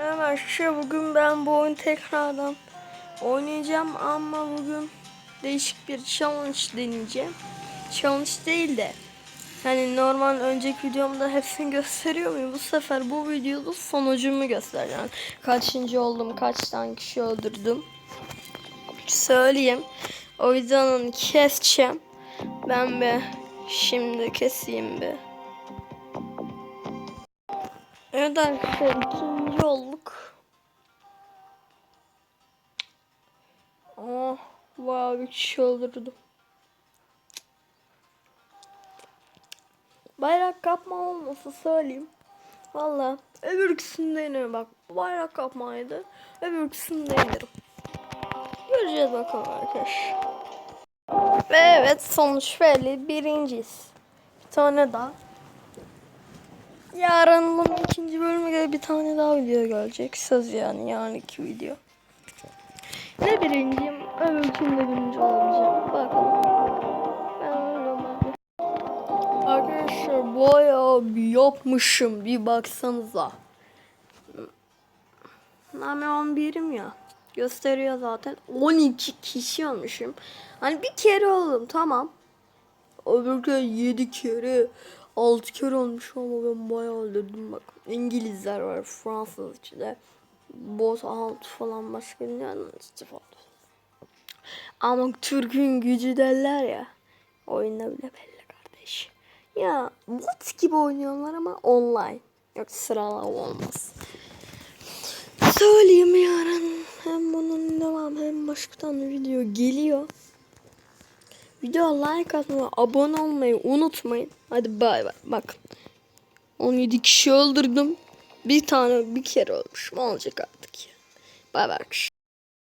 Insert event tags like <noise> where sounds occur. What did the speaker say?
Merhaba arkadaşlar bugün ben bu oyunu tekrardan oynayacağım ama bugün değişik bir challenge deneyeceğim. Challenge değil de hani normal önceki videomda hepsini <laughs> gösteriyor muyum? Bu sefer bu videoda sonucumu göstereceğim. Kaçıncı oldum, kaç tane kişi öldürdüm. Söyleyeyim. O videonun keseceğim. Ben bir şimdi keseyim bir. Evet arkadaşlar ikinci olduk. Oh, wow, bir kişi öldürdüm. Bayrak kapma olmasa söyleyeyim. Valla öbür ikisinde inerim bak. Bayrak kapmaydı. Öbür ikisinde inerim. Göreceğiz bakalım arkadaş. Ve evet sonuç belli. Birinciyiz. Bir tane daha. Yarın bunun ikinci bölümü gibi bir tane daha video gelecek. Söz yani yarınki video. Ne birinciyim, öbürkünde birinci olacağım. Bakalım. Ben. Arkadaşlar bayağı bir yapmışım. Bir baksanıza. Ben 11'im ya. Gösteriyor zaten. 12 kişi olmuşum. Hani bir kere oldum tamam. Öbürkü 7 kere 6 kere olmuş ama ben bayağı öldürdüm bak. İngilizler var, Fransız işte. Bot alt falan başka dünyanın işte falan. Ama Türk'ün gücü derler ya. Oyunda bile belli kardeş. Ya bot gibi oynuyorlar ama online. Yok sıralama olmaz. Söyleyeyim yarın. Hem bunun devam hem başka tane video geliyor. Video like atmayı, abone olmayı unutmayın. Hadi bay bay. Bakın. 17 kişi öldürdüm. Bir tane bir kere ölmüşüm. Olacak artık ya. Bay bay.